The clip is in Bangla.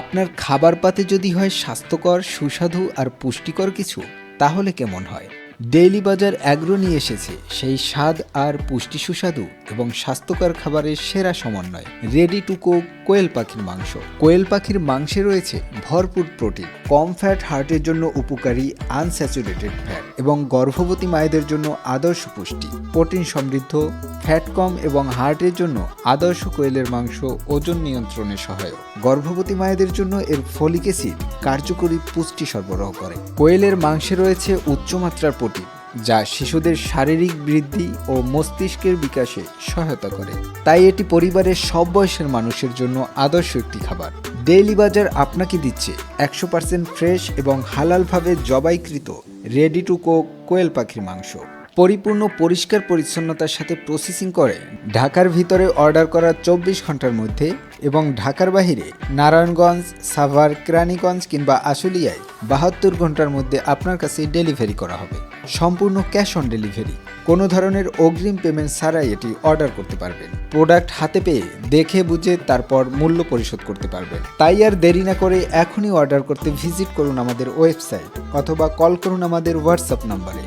আপনার খাবার পাতে যদি হয় স্বাস্থ্যকর, সুস্বাদু আর পুষ্টিকর কিছু, তাহলে কেমন হয়? ডেইলি বাজার অ্যাগ্রো নিয়ে এসেছে। সেই স্বাদ আর পুষ্টি সুস্বাদু এবং স্বাস্থ্যকর খাবারের সেরা সমন্বয়। রেডি টু কুক কোয়েল পাখির মাংস। কোয়েল পাখির মাংসে রয়েছে ভরপুর প্রোটিন। কম ফ্যাট হার্টের জন্য উপকারী আনস্যাচুরেটেড ফ্যাট এবং গর্ভবতী মায়েদের জন্য আদর্শ পুষ্টি। প্রোটিন সমৃদ্ধ ফ্যাট কম এবং হার্টের জন্য আদর্শ কোয়েলের মাংস ওজন নিয়ন্ত্রণে সহায়ক। গর্ভবতী মায়েদের জন্য এর ফলিক অ্যাসিড কার্যকরী পুষ্টি সরবরাহ করে। কোয়েলের মাংসে রয়েছে উচ্চমাত্রার প্রোটিন, যা শিশুদের শারীরিক বৃদ্ধি ও মস্তিষ্কের বিকাশে সহায়তা করে। তাই এটি পরিবারের সব বয়সের মানুষের জন্য আদর্শ একটি খাবার। ডেইলি বাজার আপনাকে দিচ্ছে একশো পার্সেন্ট ফ্রেশ এবং হালালভাবে জবাইকৃত রেডি টু কোক কোয়েল পাখির মাংস। পরিপূর্ণ, পরিষ্কার পরিচ্ছন্নতার সাথে প্রসেসিং করে। ঢাকার ভিতরে অর্ডার করা চব্বিশ ঘণ্টার মধ্যে এবং ঢাকার বাহিরে নারায়ণগঞ্জ, সাভার, কেরানীগঞ্জ কিংবা আশুলিয়ায় বাহাত্তর ঘণ্টার মধ্যে আপনার কাছে ডেলিভারি করা হবে। সম্পূর্ণ ক্যাশ অন ডেলিভারি কোনো ধরনের অগ্রিম পেমেন্ট ছাড়াই এটি অর্ডার করতে পারবেন। প্রোডাক্ট হাতে পেয়ে দেখে বুঝে তারপর মূল্য পরিশোধ করতে পারবেন। তাই আর দেরি না করে এখনই অর্ডার করতে ভিজিট করুন আমাদের ওয়েবসাইট অথবা কল করুন আমাদের হোয়াটসঅ্যাপ নাম্বারে।